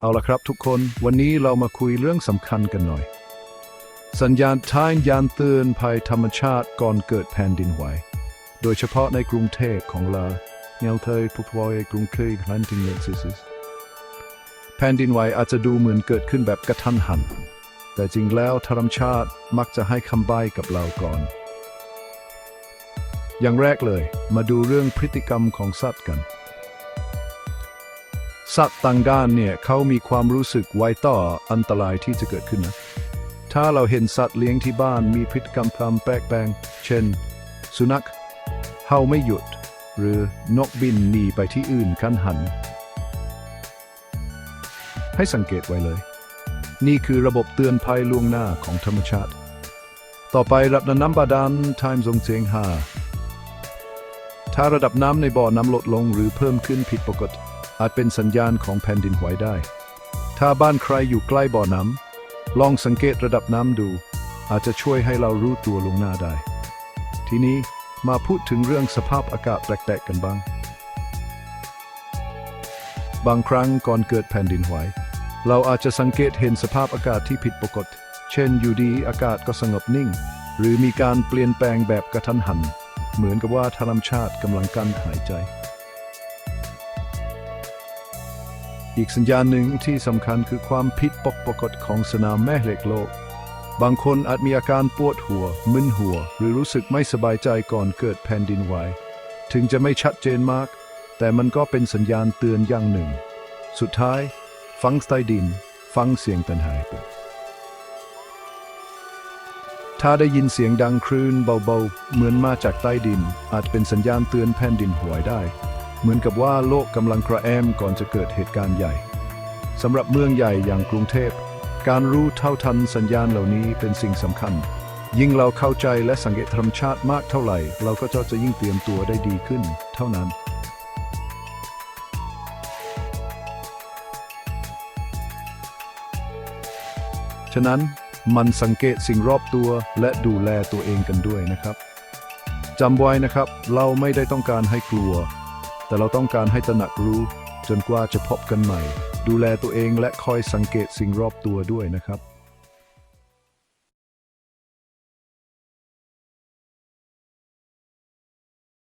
เอาละครับทุกคนวันนี้เรามาคุยเรื่องสำคัญกันหน่อย สัญญาณท้ายยานเตือนภัยธรรมชาติก่อนเกิดแผ่นดินไหว โดยเฉพาะในกรุงเทพของเราเนลเทยทุกวอยกรุงเทพลันติงเนซิสแผ่นดินไหวอาจจะดูเหมือนเกิดขึ้นแบบกระทันหัน แต่จริงแล้วธรรมชาติมักจะให้คำใบ้กับเราก่อน อย่างแรกเลย มาดูเรื่องพฤติกรรมของสัตว์กัน สัตว์ต่างด้านเนี่ยเขามีความรู้สึกไวต่ออันตรายที่จะเกิดขึ้นนะ ถ้าเราเห็นสัตว์เลี้ยงที่บ้านมีพฤติกรรมทำแปลกๆเช่น สุนัขเห่าไม่หยุด หรือนกบินหนีไปที่อื่นคันหัน ให้สังเกตไว้เลย นี่คือระบบเตือนภัยล่วงหน้าของธรรมชาติ ต่อไประดับน้ำบาดาลไทม์ทรงเจียงฮาถ้าระดับน้ำในบ่อน้ำลดลงหรือเพิ่มขึ้นผิดปกติ อาจเป็นสัญญาณของแผ่นดินไหวได้ ถ้าบ้านใครอยู่ใกล้บ่อน้ำลองสังเกตระดับน้ำดู อาจจะช่วยให้เรารู้ตัวลงหน้าได้ ทีนี้มาพูดถึงเรื่องสภาพอากาศแปลกๆกันบ้าง บางครั้งก่อนเกิดแผ่นดินไหว เราอาจจะสังเกตเห็นสภาพอากาศที่ผิดปกติ เช่นอยู่ดีอากาศก็สงบนิ่ง หรือมีการเปลี่ยนแปลงแบบกระทันหัน เหมือนกับว่าธรรมชาติกำลังกั้นหายใจ อีกสัญญาณหนึ่งที่สำคัญคือความผิดปกติของสนามแม่เหล็กโลก บางคนอาจมีอาการปวดหัว มึนหัว หรือรู้สึกไม่สบายใจก่อนเกิดแผ่นดินไหว ถึงจะไม่ชัดเจนมาก แต่มันก็เป็นสัญญาณเตือนอย่างหนึ่ง สุดท้าย ฟังใต้ดิน ฟังเสียงตันหายไปถ้าได้ยินเสียงดังคลื่นเบาๆ เหมือนมาจากใต้ดิน อาจเป็นสัญญาณเตือนแผ่นดินไหวได้ เหมือนกับว่าโลกกำลังกระแอมก่อนจะเกิดเหตุการณ์ใหญ่สำหรับเมืองใหญ่อย่างกรุงเทพ การรู้เท่าทันสัญญาณเหล่านี้เป็นสิ่งสำคัญ ยิ่งเราเข้าใจและสังเกตธรรมชาติมากเท่าไหร่ เราก็จะยิ่งเตรียมตัวได้ดีขึ้น เท่านั้นฉะนั้นมันสังเกตสิ่งรอบตัวและดูแลตัวเองกันด้วยนะครับจำไว้นะครับ เราไม่ได้ต้องการให้กลัว แต่เราต้องการให้ตระหนักรู้ จนกว่าจะพบกันใหม่ ดูแลตัวเองและคอยสังเกตสิ่งรอบตัวด้วยนะครับ